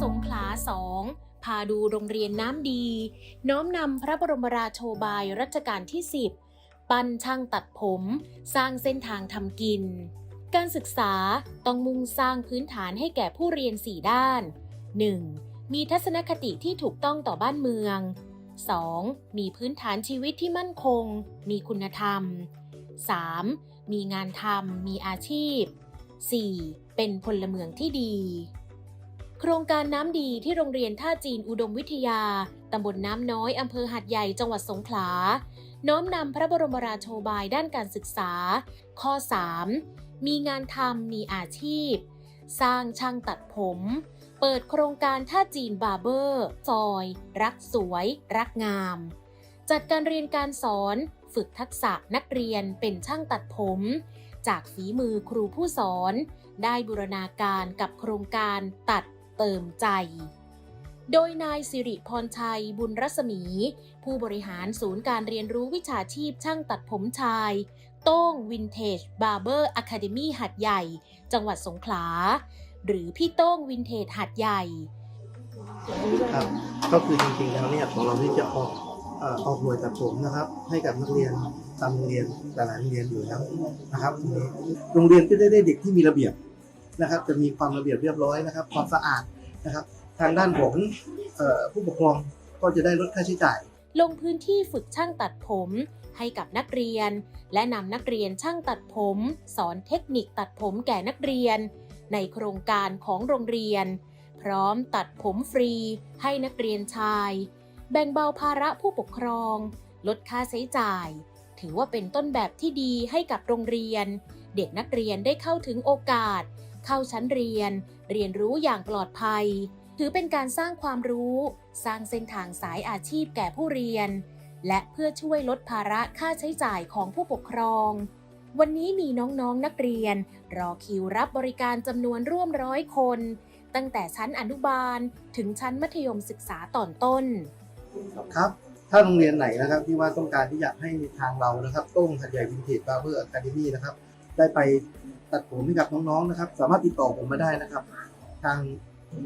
สงขลาสองพาดูโรงเรียนน้ำดี น้อมนำพระบรมราโชบายรัชกาลที่ 10 ปั้นช่างตัดผม สร้างเส้นทางทำกิน การศึกษาต้องมุ่งสร้างพื้นฐานให้แก่ผู้เรียน 4 ด้าน 1. มีทัศนคติที่ถูกต้องต่อบ้านเมือง 2. มีพื้นฐานชีวิตที่มั่นคง มีคุณธรรม 3. มีงานทำ มีอาชีพ 4. เป็นพลเมืองที่ดี โครงการน้ำดีที่โรงเรียนท่าจีนอุดมวิทยา ตำบลน้ำน้อยอำเภอหัดใหญ่จังหวัดสงขลา น้อมนำพระบรมราโชบายด้านการศึกษา ข้อ 3 มีงานทำมีอาชีพ สร้างช่างตัดผม เปิดโครงการท่าจีนบาร์เบอร์ ซอย รักสวย รักงาม จัดการเรียนการสอน ฝึกทักษะนักเรียนเป็นช่างตัดผม จากฝีมือครูผู้สอน ได้บูรณาการกับโครงการตัด เติมใจ โดยนายสิริพรชัยบุญรัศมี ผู้บริหารศูนย์การเรียนรู้วิชาชีพช่างตัดผมชาย โต้งวินเทจบาร์เบอร์อะคาเดมี่หัดใหญ่ จังหวัดสงขลา หรือพี่โต้งวินเทจหัดใหญ่ครับก็คือจริงๆแล้วเนี่ยของเราที่จะออกเอ่อออกหน่วยตัดผมนะครับ ให้กับนักเรียนตามโรงเรียนแต่ละโรงเรียนอยู่แล้วนะครับทีนี้โรงเรียนก็ได้เด็กที่มีระเบียบ นะครับ จะมีความระเบียบเรียบร้อยนะครับ ความสะอาดนะครับ ทางด้านของผู้ปกครองก็จะได้ลดค่าใช้จ่าย ลงพื้นที่ฝึกช่างตัดผมให้กับนักเรียน และนำนักเรียนช่างตัดผม สอนเทคนิคตัดผมแก่นักเรียน ในโครงการของโรงเรียน พร้อมตัดผมฟรี ให้นักเรียนชาย แบ่งเบาภาระผู้ปกครอง ลดค่าใช้จ่าย ถือว่าเป็นต้นแบบที่ดีให้กับโรงเรียน เด็กนักเรียนได้เข้าถึงโอกาส เข้าชั้นเรียน เรียนรู้อย่างปลอดภัย ถือเป็นการสร้างความรู้ สร้างเส้นทางสายอาชีพแก่ผู้เรียน และเพื่อช่วยลดภาระค่าใช้จ่ายของผู้ปกครอง วันนี้มีน้องๆนนักเรียน รอคิวรับบริการจำนวนร่วมร้อยคน ตั้งแต่ชั้นอนุบาลถึงชั้นมัธยมศึกษาตอนต้น ครับถ้าโรงเรียนไหนนะครับที่ว่าต้องการที่อยากให้ทางเรานะครับต้งหัดใหญ่วินเทจบาร์เบอร์อะคาเดมี่นะครับได้ไป ตัดผมให้กับน้องๆนะครับ สามารถติดต่อผมมาได้นะครับ ทาง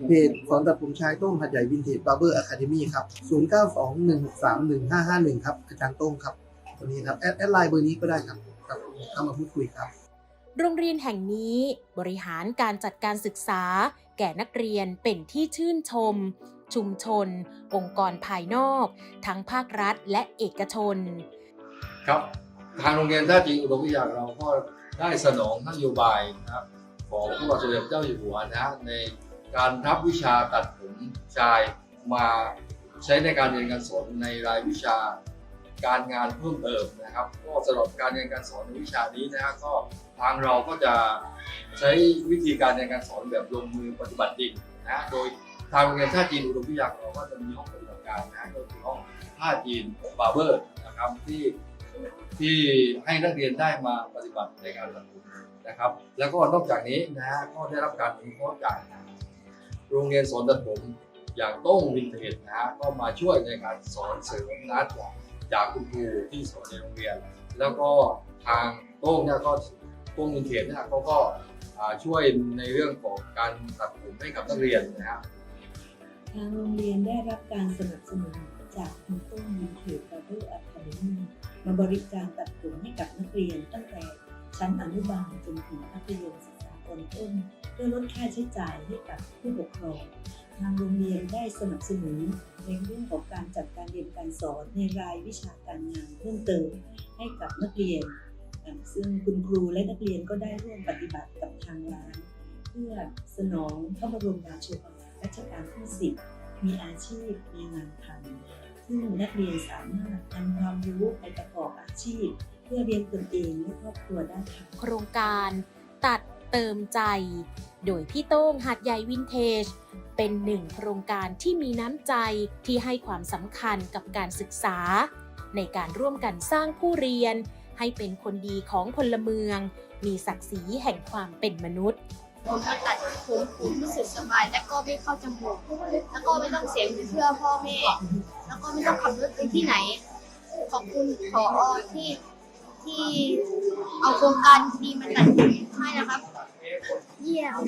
เพจสอนตัดผมชายโต้งหัดใหญ่วินเทจบาร์เบอร์อะคาเดมี่ครับ 0921631551 ครับ อาจารย์โต้งครับตัวนี้ครับแอดแอดไลน์เบอร์นี้ก็ได้ครับครับเข้ามาพูดคุยครับโรงเรียนแห่งนี้บริหารการจัดการศึกษา แก่นักเรียนเป็นที่ชื่นชม ชุมชน องค์กรภายนอก ทั้งภาครัฐและเอกชน ครับ ทางโรงเรียนท่าจีนอุดมวิทยาเราก็ ได้สนองนโยบายนะครับของพระบาทสมเด็จเจ้าอยู่หัวนะฮะในการรับวิชาตัดผมชายมาใช้ในการเรียนการสอนในรายวิชาการงานเพิ่มเติมนะครับ ก็สำหรับการเรียนการสอนในวิชานี้นะฮะก็ทางเราก็จะใช้วิธีการเรียนการสอนแบบลงมือปฏิบัติจริงนะโดยทางโรงเรียนท่าจีนอุดมวิทยาเราก็จะมีห้องปฏิบัติการนะฮะก็คือห้องท่าจีนบาร์เบอร์นะครับที่ ที่ให้นักเรียนได้มาปฏิบัติในการตัดผมนะครับ แล้วก็นอกจากนี้นะฮะก็ได้รับการอนุเคราะห์จากโรงเรียนสอนตัดผมอย่างต้งวินเทจนะฮะก็มาช่วยในการสอนเสริมนะจากจากคุณครูที่สอนในโรงเรียน แล้วก็ทางโต้งเนี่ยก็โต้งวินเทจเนี่ยเขาก็ช่วยในเรื่องของการตัดผมให้กับนักเรียนนะฮะทางโรงเรียนได้รับการสนับสนุนจากคุณต้นวินเทจบับเบิลอะคาเดมี่ มาบริการตัดผมให้กับนักเรียนตั้งแต่ชั้นอนุบาลจนถึงมัธยมศึกษาตอนต้น เพื่อลดค่าใช้จ่ายให้กับผู้ปกครองทางโรงเรียนได้สนับสนุนในเรื่องของการจัดการเรียนการสอนในรายวิชาการงานเพิ่มเติมให้กับนักเรียน ซึ่งคุณครูและนักเรียนก็ได้ร่วมปฏิบัติกับทางร้าน เพื่อสนองพระบรมราโชบายรัชกาลที่10มีอาชีพมีงานทำ ซึ่งนักเรียนสามารถนำความรู้ไปประกอบอาชีพ เพื่อเลี้ยงตนเองและครอบครัวได้ค่ะ โครงการตัดเติมใจ โดยพี่โต้งหัดใหญ่วินเทจ เป็นหนึ่งโครงการที่มีน้ำใจที่ให้ความสำคัญกับการศึกษา ในการร่วมกันสร้างผู้เรียน ให้เป็นคนดีของพลเมือง มีศักดิ์ศรีแห่งความเป็นมนุษย์ ผมมาตัดผมผมรู้สึกสบาย และก็ไม่เข้าจมูก แล้วก็ไม่ต้องเสียเงินเพื่อพ่อแม่ แล้วก็ไม่ต้องขับรถไปที่ไหน ขอบคุณขอที่ที่เอาโครงการดีมาตัดผมให้นะครับ เยี่ยม